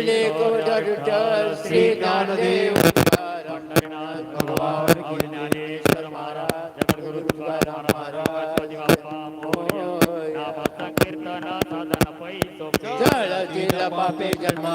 मंडली कोटविठ्ठल श्री ज्ञानदेव ज्ञानेश्वर महाराज जगद्गुरु तुकाराम महाराज जळ जिल्हा पापे जन्मा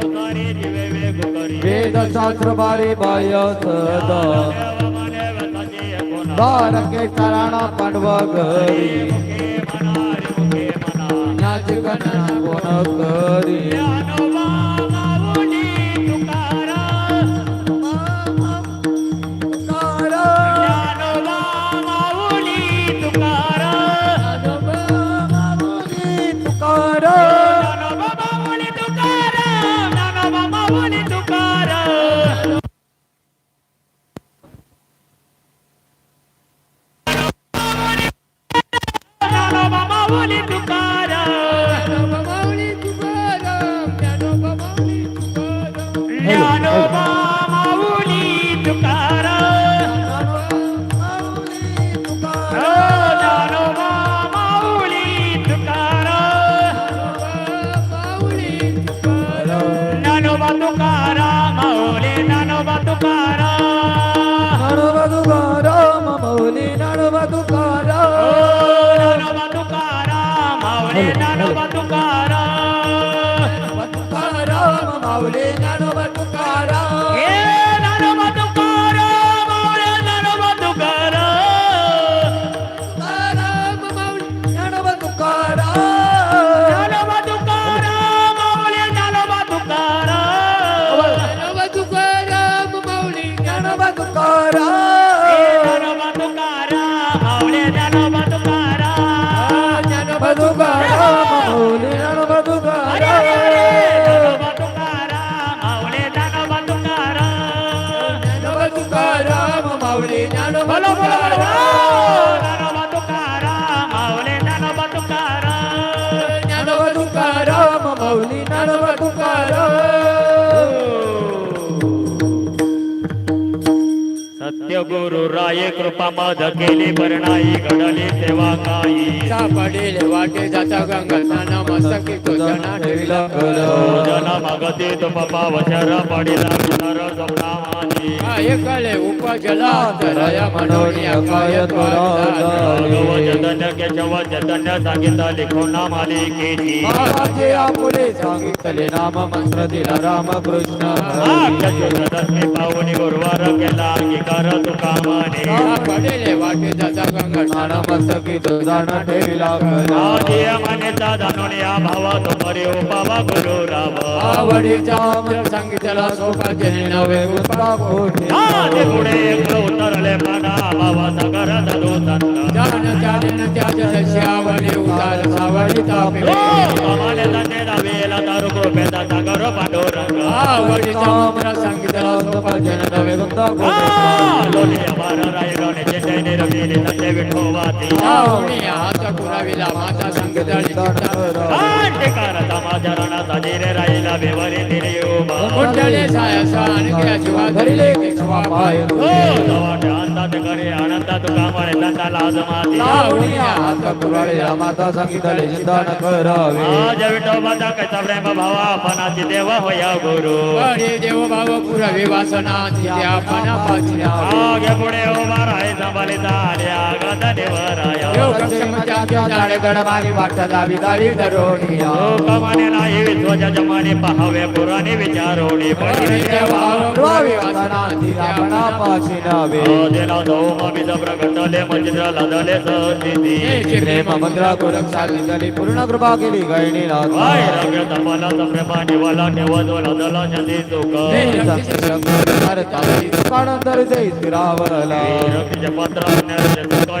वेद शास्त्र बारी सदा बारके तराणा पांडव गरी, नाच गणना कोण करी পারা तुझी कृपा मध केली परणाई घडली तेव्हा काही सापडेल वाटे जाता गंगा मस्तकी तुझा ठेवला तुझा मागते तो पापा वचारा पडिला ಕಾಯಕಳೆ ಉಪಜಲಾಂತರಯ ಮನೋಣಿಯ ಕಾಯ ಜತನ ಕೆಚವ ಜತನ ಸಾಗಿತ ಲಿಖೋ ನಾಮಾಲಿ ಕೇತಿ ಮಹಾರಾಜೆಯ ಪುಲೆ ಸಾಗಿತಲೆ ನಾಮ ಮಂತ್ರ ದಿನ ರಾಮ ಕೃಷ್ಣ ಚತುರ್ದಶಿ ಪಾವನಿ ಗುರುವಾರ ಕೆಲ ಅಂಗೀಕಾರ ತು ಕಾಮಾನಿ ಪಡೆಲೆ ವಾಟಿ ದತ ಗಂಗಣ ಮಸಕಿ ದುದಾನ ಟೇವಿಲಾ ಆದಿಯ ಮನೆತ ಧನುನಿಯ ಭವ ತುಮರಿ ಉಪವ ಗುರು ರಾಮ ಆವಡಿ ಜಾಮ ಸಂಗೀತಲ ಸೋಪ ಜನ ವೆ ಉತ್ಪಾವ पुढे उतरले म्हणा बाबा सागर धरू श्यावली उतार सावली तापे बाबाले धंदे दावेला दारू गोपेंदा सागर पांडुरंग आवडीचा आमरा सांगितला सोपा जन दावे गुंता लोणी अमर राय रोणे चेंडे निरवीले धंदे विठोवाती आवडी हात पुराविला माता सांगितली टिकार दामा जरणा तजीरे राहिला बेवरी दिली उभा मुंडले साया सा आणि त्या जीवा धरिला केले विठवा पाय आनंदात करे आनंदात कामाळे दंडाला समाधी लावण्या हात कुराळ्या माता सांगितले चिंता न करावे आज विठोबा दाखयचा प्रेम भावा पणाची देव होया गुरु आणि देव भाव पुरवे वासना त्या पणा पाचल्या आगे पुढे उभा राहायचा बलिदान પવને લાય વિશ્વજ જમાને પહાવે પુરાની વિચારોણી પૂર્ણ કૃપા કેલી ગયણી પત્ર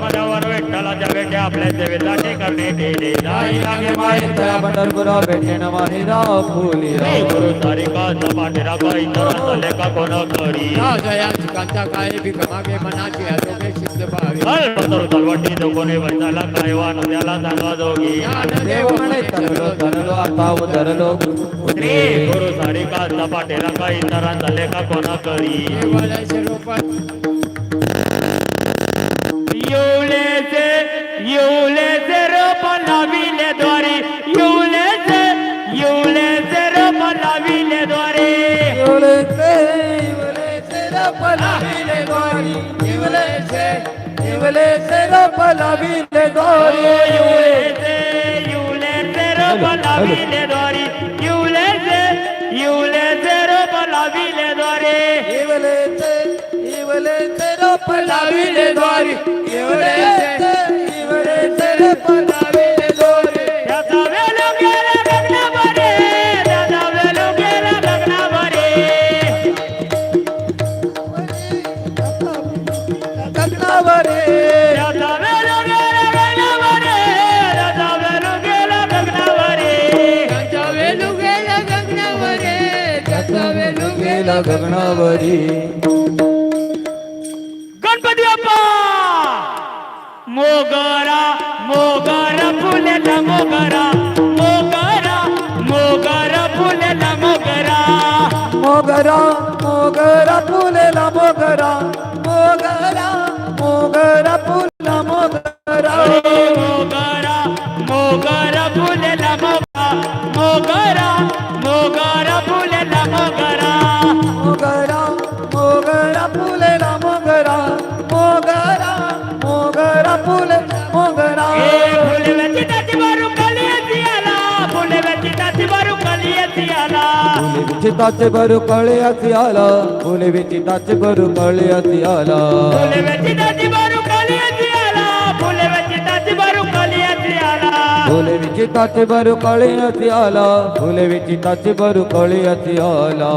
पदावर विठ्ठलाच्या भेटे आपल्या देवेसाठी करणे केले नाही लागे माहितया पंढरपुरा भेटे न माहिरा फुली गुरु तारिका सपाटेरा काही तरा लेखा कोण करी जया कांता काय भिकमागे मनाची आरोग्य सिद्ध पावी हल पंधर तलवटी दोकोने वैताला काय वा नद्याला जाणवा जोगी देव म्हणे तरलो तरलो आता उतरलो पुत्री गुरु तारिका सपाटेरा काही तरा लेखा कोण करी हिवले तेरो भावी हिवले तेरो भावी द्वारे हिवले ते हिवले तेरो पलावी हिवले हिवले वरी गणपति बाप्पा मोगरा मोगरा ना मोगरा मोगरा मोगरा ना मोगरा मोगरा मोगरा ना मोगरा मोगरा मोगरा ना मोगरा मोगरा मोगरा ना मोगरा मोगरा मोगरा फुले आला अति आला आला अति आला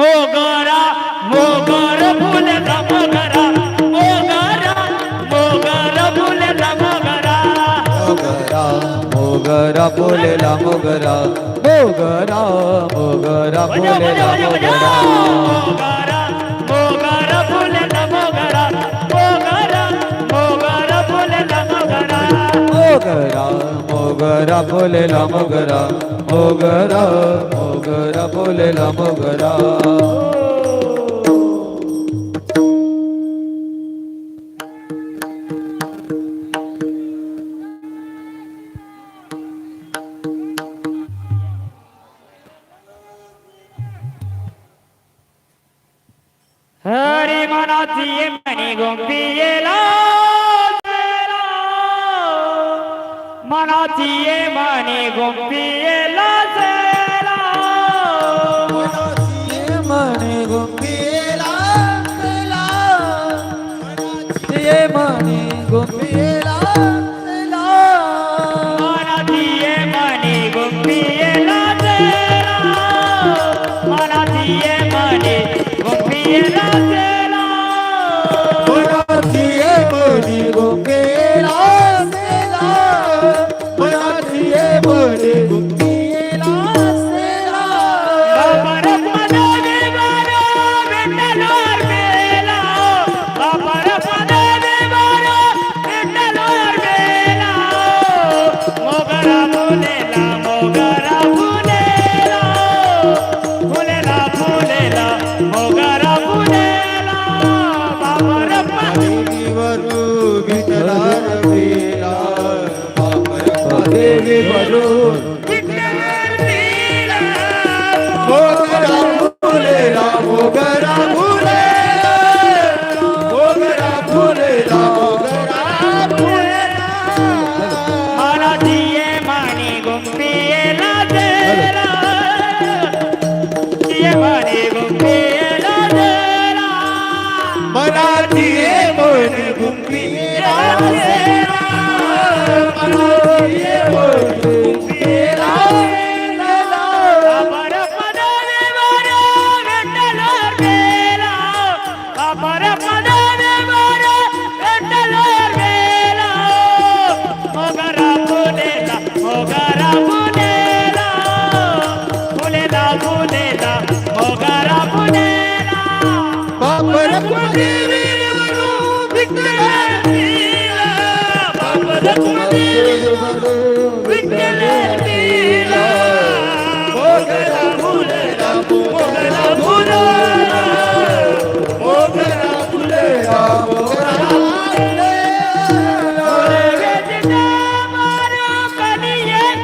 मोगरा मोगरा फुल मोगरा मोगरा बोलेला मोगरा मोगरा मोगरा बोलेला मोगरा मोगरा मोगरा बोलेला मोगरा मोगरा मोगरा बोलेला मोगरा பிஎம் மணிகும் பியலா மனாத்தியே மணிகும்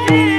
Yeah.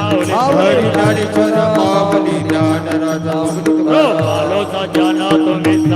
આવરી નારી પર આવરી નારા જાવરી તો બાલો સજાના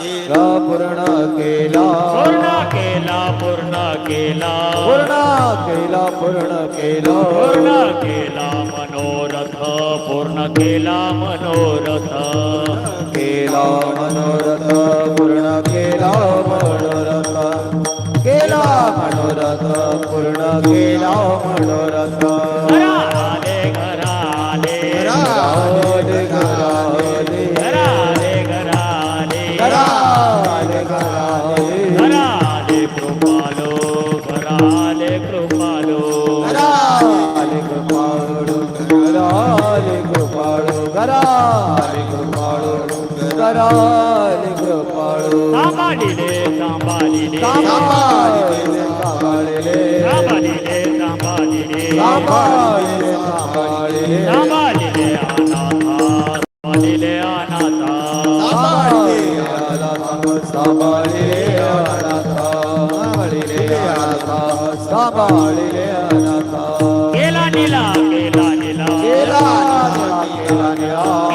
केला पूर्ण केला पूर्ण केला पूर्ण केला पूर्ण केला पूर्ण केला पूर्ण केला मनोरथ पूर्ण केला मनोरथ केला मनोरथ पूर्ण केला मनोरथ केला मनोरथ पूर्ण केला मनोरथ కాపాడు కాపాడిలే కాపాడిలే కాపాడిలే కాపాడిలే కాపాడిలే కాపాడిలే కాపాడిలే కాపాడిలే కాపాడిలే అనాథ కాపాడిలే అనాథ కాపాడిలే అనాథ కాపాడిలే అనాథ కాపాడిలే అనాథ కాపాడిలే అనాథ కేలా నీలా కేలా నీలా కేలా నీలా కేలా నీలా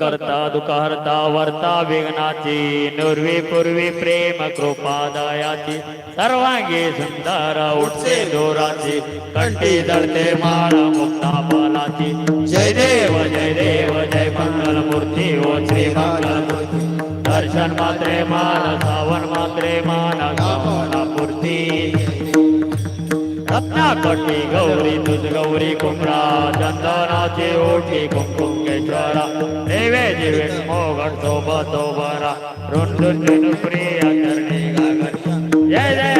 करता दुखहर्ता वर्ता विघ्नाची नुर्वी पूर्वी प्रेम कृपा दयाची सर्वांगी सुंदर उठसे दोराची कंठी दळते माळ मुक्ता बालाची जय देव जय देव जय मंगल मूर्ती ओ श्री मंगल दर्शन मात्रे मान सावन मात्रे मान कामना पूर्ती रत्ना कोटी गौरी तुझ गौरी कुमरा चंदनाची ओटी कुमकुम केश्वरा देवे दिवे मोगण सोबत सोबरा रुन रुन प्रिया चरणी गागर जय जय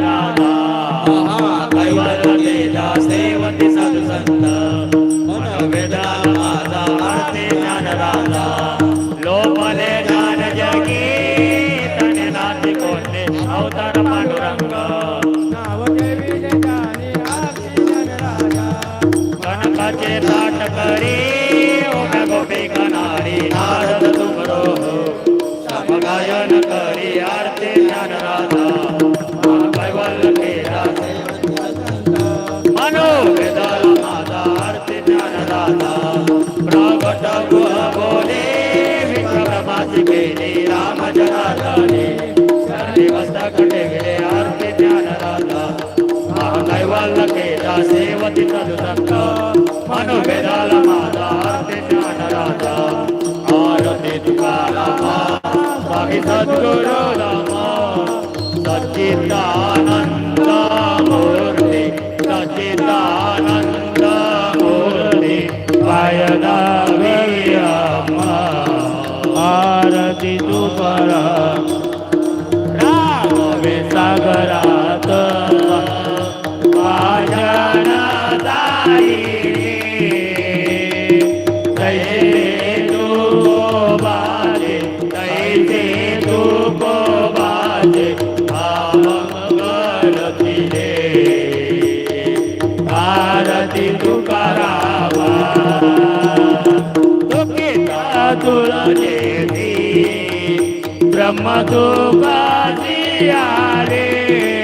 ಶ್ರೀರಾಮ ಜನಾರ್ದಾನೆ ಸರ್ವಸ್ತ ಕಟೆಗೆ ಆರುಣಿ ಜ್ಞಾನರಾದ ಮಹ ನೈವಲ್ಲ ಕೇದ ಸೇವತಿ ತದು ತಕ್ಕ ಮನು ಬೆದಾಲ ಮಾದ ಆರತಿ ಜ್ಞಾನರಾದ ಆರತಿ ತುಕಾರಾಮ ಸ್ವಾಮಿ ಸದ್ಗುರು ರಾಮ ಸಚ್ಚಿದಾನಂದ मधुबा दिया रे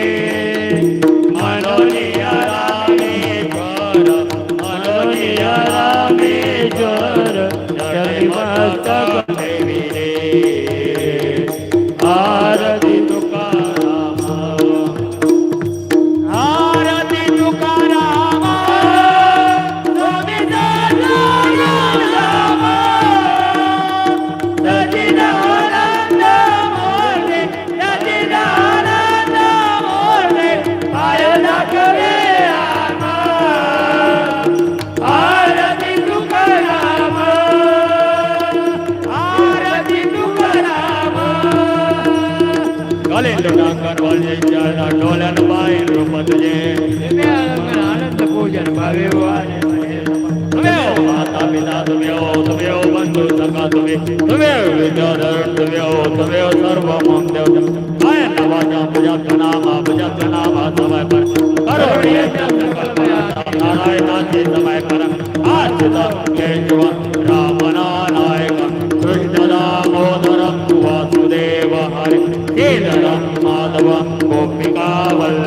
તમે તમે વિદ્યાધરણ તમે ઓ તમે ઓ સર્વ મમ દેવ આય નવાજા પ્રજા તનામા પ્રજા તનામા સમય પર કરો નારાયણાજી સમય પર આ ચિતા જય જવા રામના નાયક કૃષ્ણ દામોદર વાસુદેવ હરે કેદરા માધવ ગોપિકા વલ્લ